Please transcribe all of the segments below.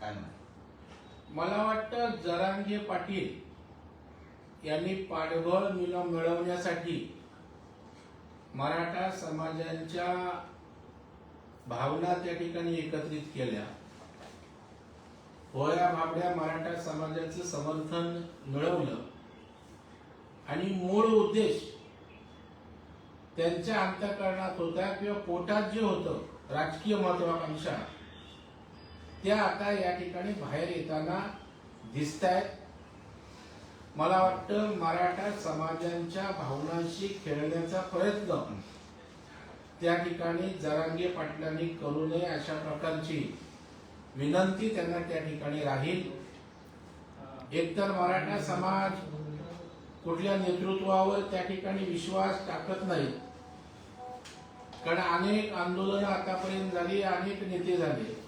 काय म्हणा मला वाटतं जरांगे पाटील यांनी पाठबळ मुलं मिळवण्यासाठी मराठा समाजाच्या भावना त्या ठिकाणी एकत्रित केल्या. होया भाबड्या मराठा समाजाचं समर्थन मिळवलं. आणि मूळ उद्देश त्यांच्या अंतकरणात होता किंवा पोटात जे होतं राजकीय महत्वाकांक्षा त्या आता या ठिकाणी बाहेर येताना दिसत आहेत मला वाटतं मराठा समाजांच्या भावनांशी खेळण्याचा प्रयत्न त्या ठिकाणी जरांगे पाटलांनी करू नये अशा प्रकारची विनंती त्यांना त्या ठिकाणी राहील. एकतर मराठा समाज कुठल्या नेतृत्वावर त्या ठिकाणी विश्वास टाकत नाही. कारण अनेक आंदोलनं आतापर्यंत झाली अनेक नेते झाले.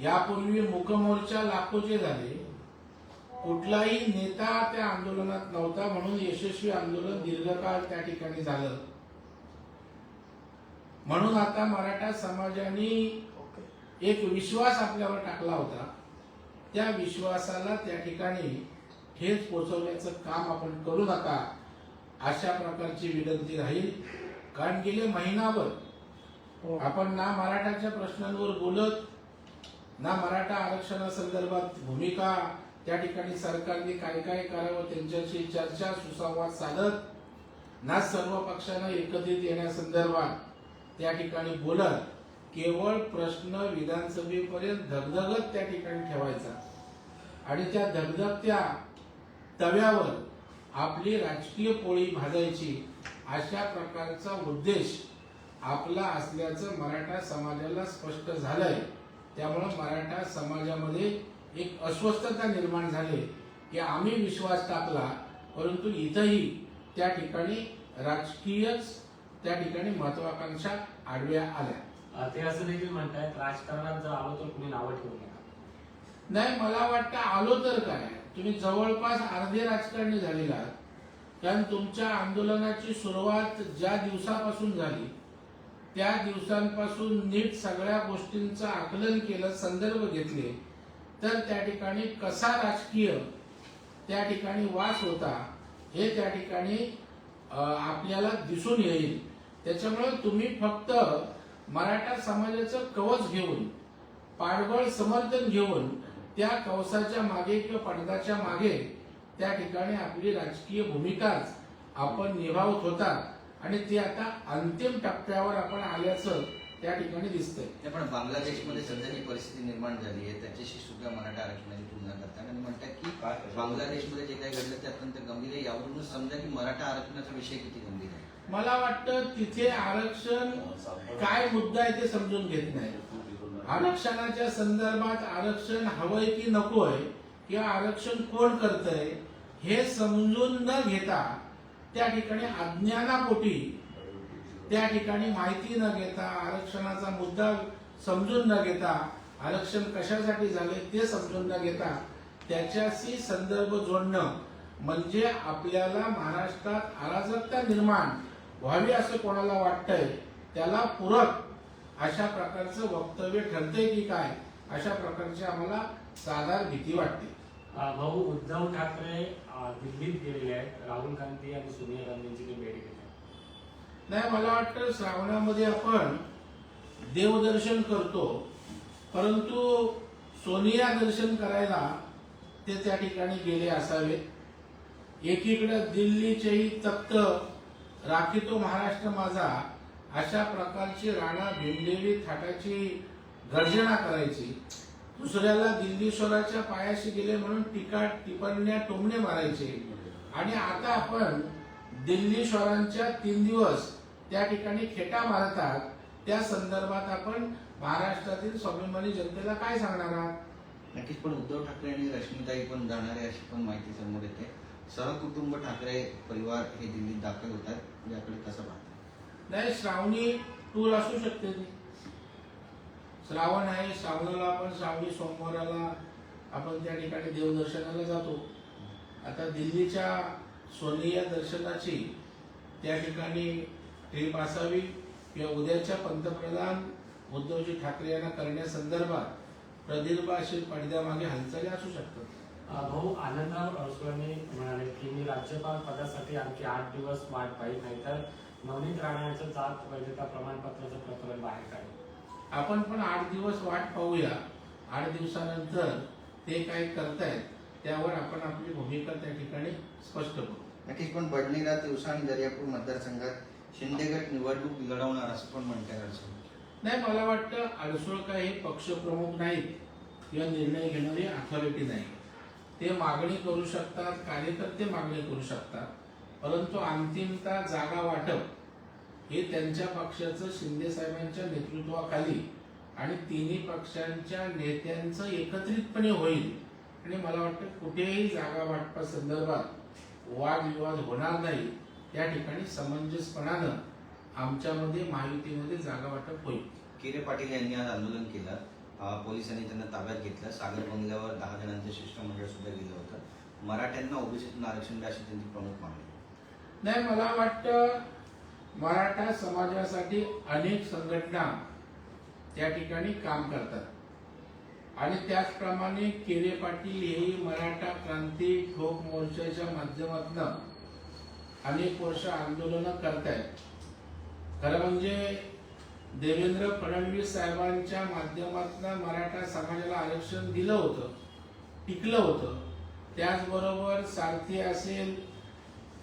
यापूर्वी मुकमोर्चा लाखोचे झाले. कुठलाही नेता त्या आंदोलनात नव्हता म्हणून यशस्वी आंदोलन दीर्घकाळ त्या ठिकाणी झालं. म्हणून आता मराठा समाजाने एक विश्वास आपल्यावर टाकला होता. त्या विश्वासाला त्या ठिकाणी ठेच पोचवण्याचं काम आपण करू नका अशा प्रकारची विनंती राहील. कारण गेले महिनाभर आपण ना मराठाच्या प्रश्नांवर बोलत ना मराठा आरक्षणासंदर्भात भूमिका त्या ठिकाणी सरकारने काय काय करावं त्यांच्याशी चर्चा सुसंवाद साधत ना सर्व पक्षांना एकत्रित येण्यासंदर्भात त्या ठिकाणी बोलत केवळ प्रश्न विधानसभेपर्यंत धगधगत त्या ठिकाणी ठेवायचा. आणि त्या धगधगत्या तव्यावर आपली राजकीय पोळी भाजायची अशा प्रकारचा उद्देश आपला असल्याचं मराठा समाजाला स्पष्ट झालंय. त्यामुळं मराठा समाजामध्ये एक अस्वस्थता निर्माण झाली की आम्ही विश्वास टाकला परंतु इथंही त्या ठिकाणी राजकीयच त्या ठिकाणी महत्वाकांक्षा आडव्या आल्या. ते असं देखील म्हणतायत राजकारणात जर आलो तर कुणी नावं ठेवू नका. नाही मला वाटतं आलो तर काय? तुम्ही जवळपास अर्धे राजकारणी झालेला कारण तुमच्या आंदोलनाची सुरुवात ज्या दिवसापासून झाली त्या दिवसांपासून नीट सगळ्या गोष्टींचं आकलन केलं संदर्भ घेतले तर त्या ठिकाणी कसा राजकीय त्या ठिकाणी वास होता हे त्या ठिकाणी आपल्याला दिसून येईल. त्याच्यामुळे तुम्ही फक्त मराठा समाजाचं कवच घेऊन पाठबळ समर्थन घेऊन त्या कवसाच्या मागे किंवा पडद्याच्या मागे त्या ठिकाणी आपली राजकीय भूमिकाच आपण निभावत होता. आणि ती आता अंतिम टप्प्यावर आपण आल्याचं त्या ठिकाणी दिसतंय. पण बांगलादेशमध्ये सध्या जी परिस्थिती निर्माण झाली आहे. त्याच्याशी सुद्धा मराठा आरक्षणाची तुलना करतात आणि म्हणतात की बांगलादेशमध्ये जे काही घडलं ते अत्यंत गंभीर आहे. यावरूनच समजा की मराठा आरक्षणाचा विषय किती गंभीर आहे? मला वाटतं तिथे आरक्षण काय मुद्दा आहे ते समजून घेत नाही. आरक्षणाच्या संदर्भात आरक्षण हवंय की नकोय किंवा आरक्षण कोण करतंय हे समजून न घेता त्या ठिकाणी अज्ञानापोटी त्या ठिकाणी माहिती न घेता आरक्षणाचा मुद्दा समजून न घेता आरक्षण कशासाठी झाले ते समजून न घेता त्याच्याशी संदर्भ जोडणं म्हणजे आपल्याला महाराष्ट्रात अराजकता निर्माण व्हावी असं कोणाला वाटतंय त्याला पूरक अशा प्रकारचं वक्तव्य ठरतंय की काय अशा प्रकारची आम्हाला साधार भीती वाटते. भाऊ उद्धव ठाकरे दिल्लीत गेलेले आहेत. राहुल गांधी आणि सोनिया गांधींची ते भेट घेतली नाही मला वाटतं श्रावणामध्ये आपण देवदर्शन करतो परंतु सोनिया दर्शन करायला ते त्या ठिकाणी गेले असावेत एकीकडे दिल्लीचेही तप्त राखीतो महाराष्ट्र माझा अशा प्रकारची राणा भीमदेवी थाटाची गर्जना करायची. दुसऱ्याला दिल्लीश्वराच्या पायाशी गेले म्हणून टीका टिपण्या टोमणे मारायचे. आणि आता आपण दिल्लीश्वरांच्या तीन दिवस त्या ठिकाणी खेटा मारतात त्या संदर्भात आपण महाराष्ट्रातील स्वाभिमानी जनतेला काय सांगणार आहात? नक्कीच पण उद्धव ठाकरे आणि रश्मिताई पण जाणार आहे अशी पण माहिती समोर येते. सहकुटुंब ठाकरे परिवार हे दिल्लीत दाखल होत आहेत याकडे कसं पाहतात नाही श्रावणी टूर असू शकते ती. श्रावण आहे श्रावणाला आपण श्रावणी सोमवाराला आपण त्या ठिकाणी देवदर्शनाला जातो. आता दिल्लीच्या सोनिया दर्शनाची त्या ठिकाणी ट्रीप असावी किंवा उद्याच्या पंतप्रधान उद्धवजी ठाकरे यांना करण्यासंदर्भात प्रदीर्भाशील पडद्यामागे हालचाली असू शकतात. भाऊ आनंदराव अडसुळांनी म्हणाले की मी राज्यपाल पदासाठी आणखी आठ दिवस वाट पाहिजे नाहीतर नवनीत राहण्याचं जात वैधता प्रमाणपत्राचं प्रकरण बाहेर काढेल. आपण पण आठ दिवस वाट पाहूया. आठ दिवसानंतर ते काय करतायत त्यावर आपण आपली भूमिका त्या ठिकाणी स्पष्ट करू. नक्कीच पण बडनेरा तिवसा आणि दर्यापूर मतदारसंघात शिंदे गट निवडणूक लढवणार असं पण म्हणताय अडचण नाही मला वाटतं अडसूळ हे पक्षप्रमुख नाहीत. किंवा निर्णय घेणारी अथॉरिटी नाही. ते मागणी करू शकतात कार्यकर्ते मागणी करू शकतात परंतु अंतिमता जागा वाटप हे त्यांच्या पक्षाचं शिंदे साहेबांच्या नेतृत्वाखाली आणि तिन्ही पक्षांच्या नेत्यांचं एकत्रितपणे होईल. आणि मला वाटतं कुठेही जागा वाटपासंदर्भात वादविवाद होणार नाही. त्या ठिकाणी समंजसपणानं आमच्यामध्ये महायुतीमध्ये जागा वाटप होईल. किरे पाटील यांनी आज आंदोलन केलं. पोलिसांनी त्यांना ताब्यात घेतलं. सागर बंगल्यावर दहा जणांचं शिष्टमंडळ सुद्धा गेलं होतं. मराठ्यांना ओबीसीतून आरक्षण द्या अशी त्यांची प्रमुख मागणी. नाही मला वाटतं मराठा समाजासाठी अनेक संघटना त्या ठिकाणी काम करतात. आणि त्याचप्रमाणे केरे पाटील हेही मराठा क्रांती ठोक मोर्चाच्या माध्यमातून अनेक वर्ष आंदोलनं करतायत. खरं म्हणजे देवेंद्र फडणवीस साहेबांच्या माध्यमातून मराठा समाजाला आरक्षण दिलं होतं टिकलं होतं. त्याचबरोबर सारथी असेल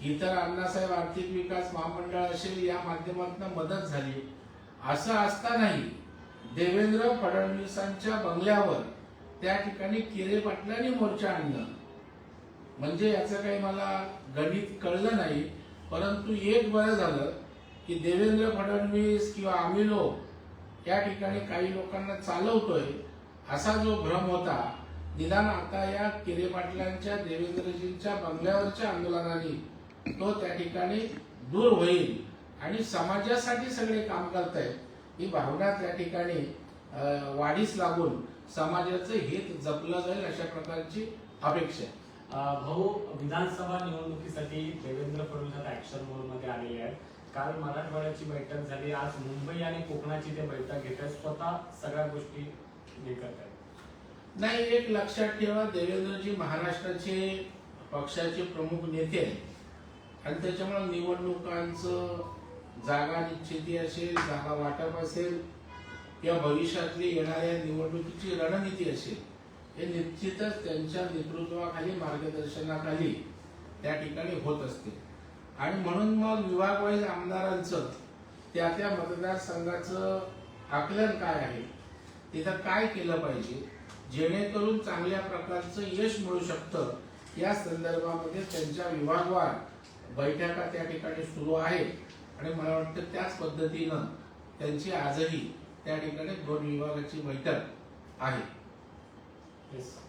इतर अण्णासाहेब आर्थिक विकास महामंडळ असेल या माध्यमातून मदत झाली. असं असतानाही देवेंद्र फडणवीसांच्या बंगल्यावर त्या ठिकाणी केरे पाटलांनी मोर्चा आणलं. म्हणजे याचं काही मला गणित कळलं नाही परंतु एक बरं झालं की देवेंद्र फडणवीस किंवा आम्ही लोक या ठिकाणी काही लोकांना चालवतोय असा जो भ्रम होता निदान आता या किरे पाटलांच्या देवेंद्रजींच्या बंगल्यावरच्या आंदोलनाने तो त्या ठिकाणी दूर होईल. आणि समाजासाठी सगळे काम करतायत. ही भावना त्या ठिकाणी वाढीस लागून समाजाचं हित जपलं जाईल अशा प्रकारची अपेक्षा आहे. भाऊ विधानसभा निवडणुकीसाठी देवेंद्र फडणवीस आता ऍक्शन मोडमध्ये आलेले आहेत. काल मराठवाड्याची बैठक झाली. आज मुंबई आणि कोकणाची ते बैठक घेत आहेत. स्वतः सगळ्या गोष्टी हे करतायत नाही एक लक्षात ठेवा देवेंद्रजी महाराष्ट्राचे पक्षाचे प्रमुख नेते आहेत. आणि त्याच्यामुळे निवडणुकांचं जागा निश्चिती असेल जागा वाटप असेल किंवा भविष्यातली येणाऱ्या निवडणुकीची रणनीती असेल हे निश्चितच त्यांच्या नेतृत्वाखाली मार्गदर्शनाखाली त्या ठिकाणी होत असते. आणि म्हणून मग विभागवाईज आमदारांचं त्या त्या मतदारसंघाचं आकलन काय आहे? तिथं काय केलं पाहिजे? जेणेकरून चांगल्या प्रकारचं यश मिळू शकतं? या संदर्भामध्ये त्यांच्या विभागवार बैठका त्या ठिकाणी सुरू आहेत आणि मला वाटतं त्याच पद्धतीनं त्यांची आजही त्या ठिकाणी दोन विभागाची बैठक आहे Yes.